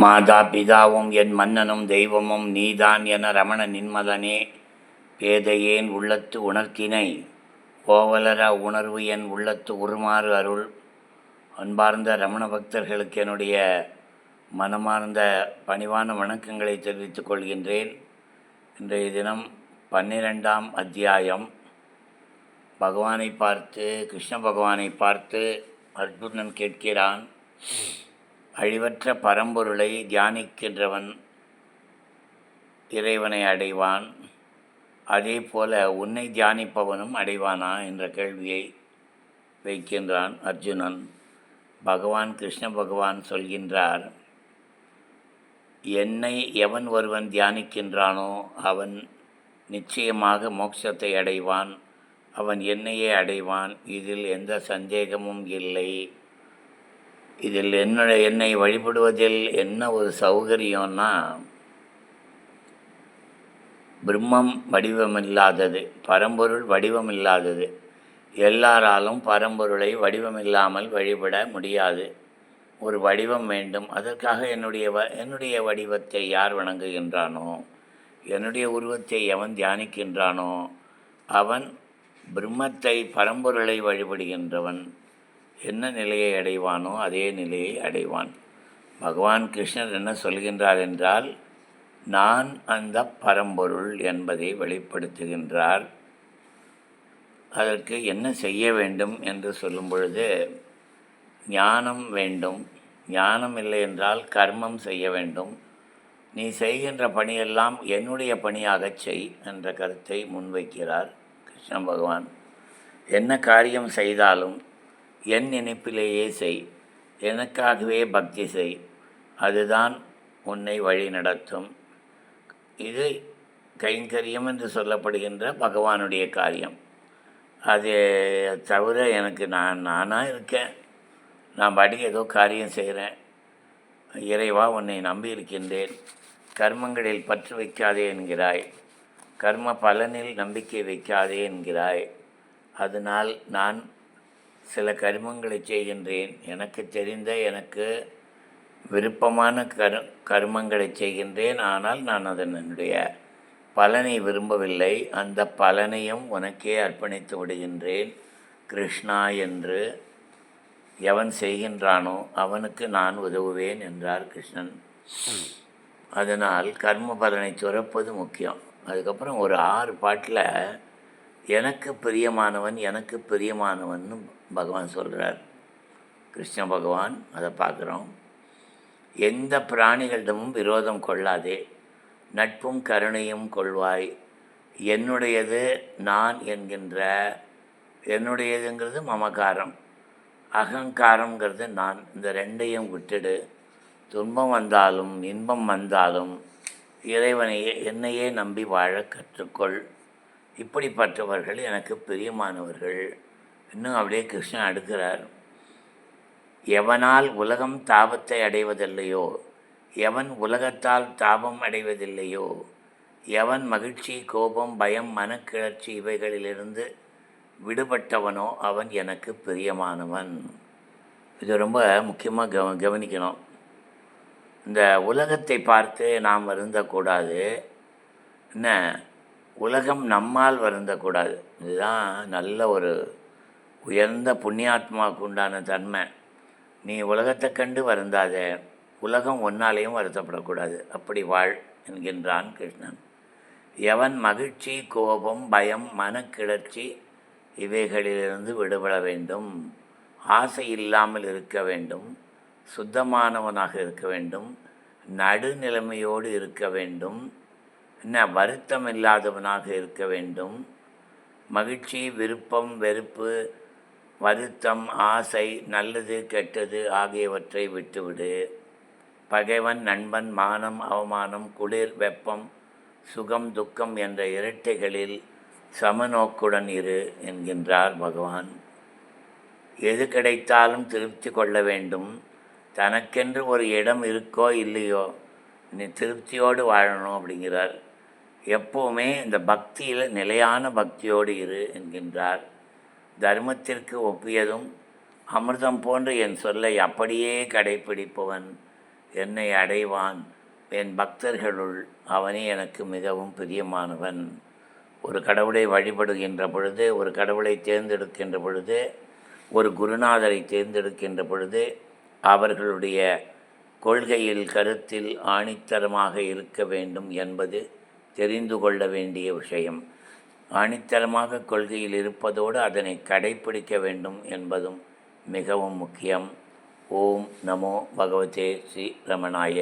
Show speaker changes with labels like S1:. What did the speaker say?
S1: மாதா பிதாவும் என் மன்னனும் தெய்வமும் நீதான் என ரமண நின்மதனே. பேதையேன் உள்ளத்து உணர்த்தினை. ஓவலர உணர்வு என் உள்ளத்து உருமாறு அருள். அன்பார்ந்த ரமண பக்தர்களுக்கு என்னுடைய மனமார்ந்த பணிவான வணக்கங்களை தெரிவித்துக் கொள்கின்றேன். இன்றைய தினம் பன்னிரெண்டாம் அத்தியாயம். பகவானை பார்த்து கிருஷ்ண பகவானை பார்த்து அர்ஜுனன் கேட்கிறான். அழிவற்ற பரம்பொருளை தியானிக்கின்றவன் இறைவனை அடைவான். அதே போல உன்னை தியானிப்பவனும் அடைவானா என்ற கேள்வியை வைக்கின்றான் அர்ஜுனன். பகவான் கிருஷ்ண பகவான் சொல்கின்றார் என்னை எவன் ஒருவன் தியானிக்கின்றானோ அவன் நிச்சயமாக மோட்சத்தை அடைவான். அவன் என்னையே அடைவான். இதில் எந்த சந்தேகமும் இல்லை. இதில் என்னுடைய என்னை வழிபடுவதில் என்ன ஒரு சௌகரியம்னா பிரம்மம் வடிவமில்லாதது பரம்பொருள் வடிவமில்லாதது. எல்லாராலும் பரம்பொருளை வடிவமில்லாமல் வழிபட முடியாது. ஒரு வடிவம் வேண்டும். அதற்காக என்னுடைய வ என்னுடைய வடிவத்தை யார் வணங்குகின்றானோ என்னுடைய உருவத்தை எவன் தியானிக்கின்றானோ அவன் பிரம்மத்தை பரம்பொருளை வழிபடுகின்றவன். என்ன நிலையை அடைவானோ அதே நிலையை அடைவான். பகவான் கிருஷ்ணர் என்ன சொல்கின்றார் என்றால் நான் அந்த பரம்பொருள் என்பதை வெளிப்படுத்துகின்றார். அதற்கு என்ன செய்ய வேண்டும் என்று சொல்லும் பொழுது ஞானம் வேண்டும். ஞானம் இல்லை என்றால் கர்மம் செய்ய வேண்டும். நீ செய்கின்ற பணியெல்லாம் என்னுடைய பணியாகச் செய் என்ற கருத்தை முன்வைக்கிறார் கிருஷ்ண பகவான். என்ன காரியம் செய்தாலும் என் நினைப்பிலேயே செய். எனக்காகவே பக்தி செய். அதுதான் உன்னை வழி நடத்தும். இது கைங்கரியம் என்று சொல்லப்படுகின்ற பகவானுடைய காரியம். அது தவிர எனக்கு நான் நானாக இருக்கேன். நான் பாட்டுக்கு ஏதோ காரியம் செய்கிறேன். இறைவா உன்னை நம்பி இருக்கின்றேன் கர்மங்களில் பற்று வைக்காதே என்கிறாய். கர்ம பலனில் நம்பிக்கை வைக்காதே என்கிறாய். அதனால் நான் சில கர்மங்களை செய்கின்றேன். எனக்கு தெரிந்த எனக்கு விருப்பமான கரு கர்மங்களை செய்கின்றேன். ஆனால் நான் அதனுடைய பலனை விரும்பவில்லை. அந்த பலனையும் உனக்கே அர்ப்பணித்து விடுகின்றேன். கிருஷ்ணா என்று எவன் செய்கின்றானோ அவனுக்கு நான் உதவுவேன் என்றார் கிருஷ்ணன். அதனால் கர்ம பலனை துறப்பது முக்கியம். அதுக்கப்புறம் ஒரு ஆறு பாட்டில் எனக்கு பிரியமானவன் எனக்கு பிரியமானவன் பகவான் சொல்கிறார் கிருஷ்ண பகவான் அதை பார்க்குறோம். எந்த பிராணிகளிடமும் விரோதம் கொள்ளாதே. நட்பும் கருணையும் கொள்வாய். என்னுடையது நான் என்கின்ற என்னுடையதுங்கிறது மமகாரம். அகங்காரங்கிறது நான். இந்த ரெண்டையும் விட்டுடு. துன்பம் வந்தாலும் இன்பம் வந்தாலும் இறைவனையே என்னையே நம்பி வாழ கற்றுக்கொள். இப்படிப்பட்டவர்கள் எனக்கு பிரியமானவர்கள். இன்னும் அப்படியே கிருஷ்ணன் அடுக்கிறார். எவனால் உலகம் தாபத்தை அடைவதில்லையோ? எவன் உலகத்தால் தாபம் அடைவதில்லையோ? எவன் மகிழ்ச்சி கோபம் பயம் மனக்கிளர்ச்சி இவைகளிலிருந்து விடுபட்டவனோ அவன் எனக்கு பிரியமானவன். இது ரொம்ப முக்கியமாக கவ கவனிக்கணும். இந்த உலகத்தை பார்த்து நாம் இருந்தக்கூடாது என்ன? உலகம் நம்மால் வருந்தக்கூடாது. இதுதான் நல்ல ஒரு உயர்ந்த புண்ணியாத்மாவுக்கு உண்டான தன்மை. நீ உலகத்தை கண்டு வருந்தாத உலகம் ஒன்னாலேயும் வருத்தப்படக்கூடாது. அப்படி வாழ் என்கின்றான் கிருஷ்ணன். எவன் மகிழ்ச்சி கோபம் பயம் மனக்கிளர்ச்சி இவைகளிலிருந்து விடுபட வேண்டும். ஆசை இல்லாமல் இருக்க வேண்டும். சுத்தமானவனாக இருக்க வேண்டும். நடுநிலைமையோடு இருக்க வேண்டும். என்ன வருத்தம் இல்லாதவனாக இருக்க வேண்டும். மகிழ்ச்சி விருப்பம் வெறுப்பு வருத்தம் ஆசை நல்லது கெட்டது ஆகியவற்றை விட்டுவிடு. பகைவன் நண்பன் மானம் அவமானம் குளிர் வெப்பம் சுகம் துக்கம் என்ற இரட்டைகளில் சமநோக்குடன் இரு என்கின்றார் பகவான். எது கிடைத்தாலும் திருப்தி கொள்ள வேண்டும். தனக்கென்று ஒரு இடம் இருக்கோ இல்லையோ நீ திருப்தியோடு வாழணும் அப்படிங்கிறார். எப்போவுமே இந்த பக்தியில் நிலையான பக்தியோடு இரு என்கின்றார். தர்மத்திற்கு ஒப்பியதும் அமிர்தம் போன்று என் சொல்லை அப்படியே கடைப்பிடிப்பவன் என்னை அடைவான். என் பக்தர்களுள் அவனே எனக்கு மிகவும் பிரியமானவன். ஒரு கடவுளை வழிபடுகின்ற பொழுது ஒரு கடவுளை தேர்ந்தெடுக்கின்ற பொழுது ஒரு குருநாதரை தேர்ந்தெடுக்கின்ற பொழுது அவர்களுடைய கொள்கையில் கருத்தில் ஆணித்தரமாக இருக்க வேண்டும் என்பது தெரிந்து கொள்ள வேண்டிய விஷயம். ஆணித்தரமாக கொள்கையில் இருப்பதோடு அதனை கடைப்பிடிக்க வேண்டும் என்பதும் மிகவும் முக்கியம். ஓம் நமோ பகவதே ஸ்ரீ ரமணாய.